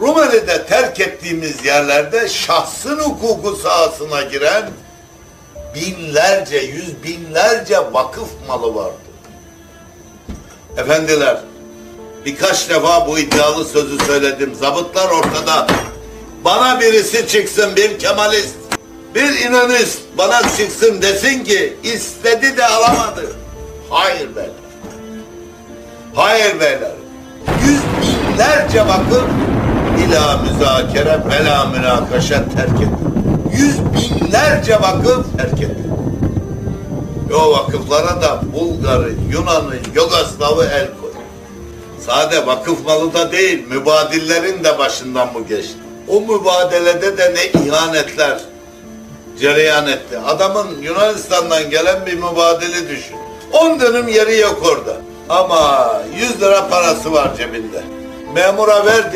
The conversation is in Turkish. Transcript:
Rumeli'de terk ettiğimiz yerlerde şahsın hukuku sahasına giren binlerce, yüz binlerce vakıf malı vardı. Efendiler, birkaç defa bu iddialı sözü söyledim. Zabıtlar ortada. Bana birisi çıksın bir Kemalist, bir İnanist bana çıksın desin ki istedi de alamadı. Hayır beyler. Hayır beyler. Yüz binlerce vakıf ila müzakere bela münakaşa terk etti. Yüz binlerce vakıf terk etti. Ve o vakıflara da Bulgar'ı, Yunan'ı, Yugoslav'ı el koydu. Sade vakıf malı da değil, mübadillerin de başından bu geçti. O mübadelede de ne ihanetler cereyan etti. Adamın Yunanistan'dan gelen bir mübadele düşün. 10 dönüm yeri yok orada. Ama 100 lira parası var cebinde. Memura verdi.